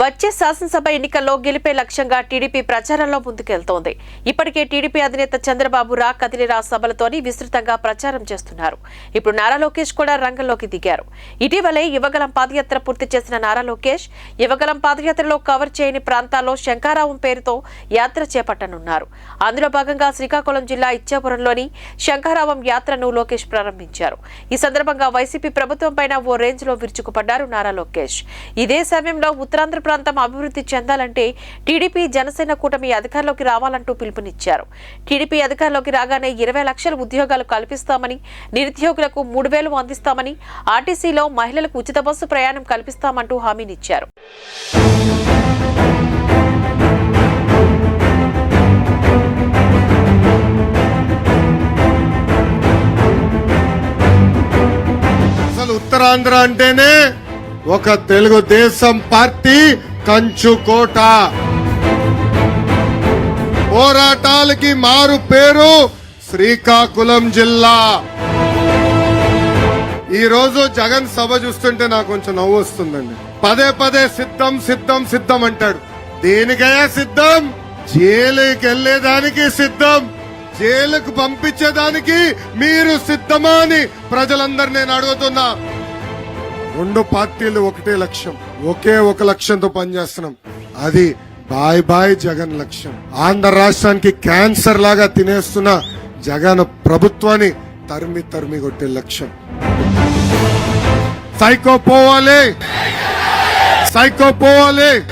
వచ్చే శాసనసభ ఎన్నికల్లో గెలిపే లక్ష్యంగా టీడీపీ ప్రచారంలో ముందుకెళ్తోంది. ఇప్పటికే టీడీపీ అధినేత చంద్రబాబు రా కదిలిరా సభలతోని విస్తృతంగా ప్రచారం చేస్తున్నారు. ఇప్పుడు నారా లోకేష్ కూడా రంగంలోకి దిగారు. ఇటీవలే యువగలం పాదయాత్ర పూర్తి చేసిన నారా లోకేష్ యువగలం పాదయాత్రలో కవర్ చేయని ప్రాంతాల్లో శంకారావం పేరుతో యాత్ర చేపట్టనున్నారు. అందులో భాగంగా శ్రీకాకుళం జిల్లా ఇచ్చాపురంలోని శంకారావం యాత్రను లోకేష్ ప్రారంభించారు. ఈ సందర్భంగా వైసీపీ ప్రభుత్వం పైన ఓ రేంజ్లో విరుచుకుపడ్డారు నారా లోకేష్. ఇదే సమయంలో ఉత్తరాంధ్ర ప్రాంతం అభివృద్ధి చెందాలంటే టీడీపీ జనసేన కూటమి అధికారంలోకి రావాలంటూ పిలుపునిచ్చారు. టీడీపీ అధికారంలోకి రాగానే ఇరవై లక్షల ఉద్యోగాలు కల్పిస్తామని నిరుద్యోగులకు మూడు వేలు అందిస్తామని ఆర్టీసీలో మహిళలకు ఉచిత బస్సు ప్రయాణం కల్పిస్తామంటూ హామీనిచ్చారు. అసలు ఉత్తరాంధ్ర అంటేనే ఒక తెలుగుదేశం పార్టీ కంచుకోట పోరాటాలకి మారు పేరు శ్రీకాకుళం జిల్లా. ఈ రోజు జగన్ సభ చూస్తుంటే నాకు కొంచెం నవ్వు వస్తుందండి. పదే పదే సిద్ధం సిద్ధం సిద్ధం అంటాడు. దేనికయ్యా సిద్ధం? జైలుకి వెళ్ళేదానికి సిద్ధం. జైలుకు పంపించేదానికి మీరు సిద్ధమా అని ప్రజలందరు నేను అడుగుతున్నా. రెండు పార్టీలు ఒకటే లక్ష్యం. ఒకే ఒక లక్ష్యంతో పనిచేస్తున్నాం. అది బాయ్ బాయ్ జగన్ లక్ష్యం. ఆంధ్ర రాష్ట్రానికి క్యాన్సర్ లాగా తినేస్తున్న జగన్ ప్రభుత్వాన్ని తరిమి తరిమి కొట్టే లక్ష్యం. సైకో పోవాలి. సైకో పోవాలి.